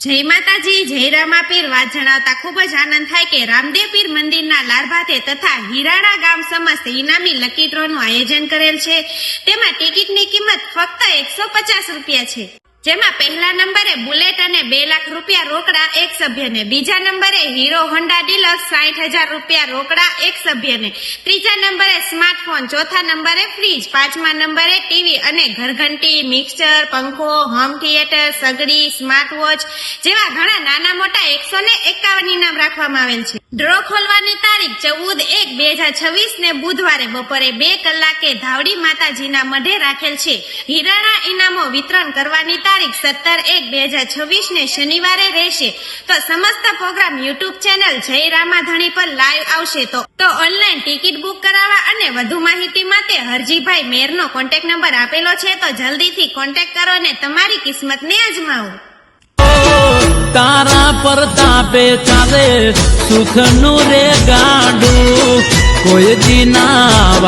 જય માતાજી, જય રામાપીર વાત જણાવતા ખૂબ જ આનંદ થાય કે રામદેવ પીર મંદિરના લારભાતે તથા હિરાણા ગામ સમસ્ત ઇનામી લકી ડ્રોનું આયોજન કરેલ છે. તેમાં ટિકિટની કિંમત ફક્ત એકસો પચાસ રૂપિયા છે. જેમાં પહેલા નંબરે બુલેટ અને બે લાખ રૂપિયા રોકડા એક સભ્યને, બીજા નંબરે હીરો હોન્ડા ડીલક્સ સાઠ હજાર રૂપિયા રોકડા એક સભ્યને, ત્રીજા નંબરે સ્માર્ટફોન, ચોથા નંબરે ફ્રીજ, પાંચમા નંબરે ટીવી અને ઘરઘંટી, મિક્સર, પંખો, હોમ થિયેટર, સગડી સ્માર્ટ વોચ જેવા ઘણા નાના મોટા એકસો ને એકાવન ઇનામ રાખવામાં આવેલ છે. ડ્રો ખોલવાની તારીખ ચૌદ એક બે હજાર છવ્વીસ ને બુધવારે બપોરે બે કલાકે ધાવડી માતાજીના મઢે રાખેલ છે. હીરાના ઇનામો વિતરણ કરવાની તારીખ સત્તર એક બે હજાર છવ્વીસ ને શનિવારે રહેશે. તો સમસ્ત પ્રોગ્રામ યુટ્યુબ ચેનલ જય રામાધણી પર લાઈવ આવશે તો તો ઓનલાઈન ટિકિટ બુક કરાવવા અને વધુ માહિતી માટે હરજીભાઈ મેરનો કોન્ટેક્ટ નંબર આપેલો છે તો જલ્દીથી કોન્ટેક્ટ કરો અને તમારી કિસ્મતને અજમાવો. તારા પર તાપે ચાલે સુખનું રે ગાડું કોઈ દી ના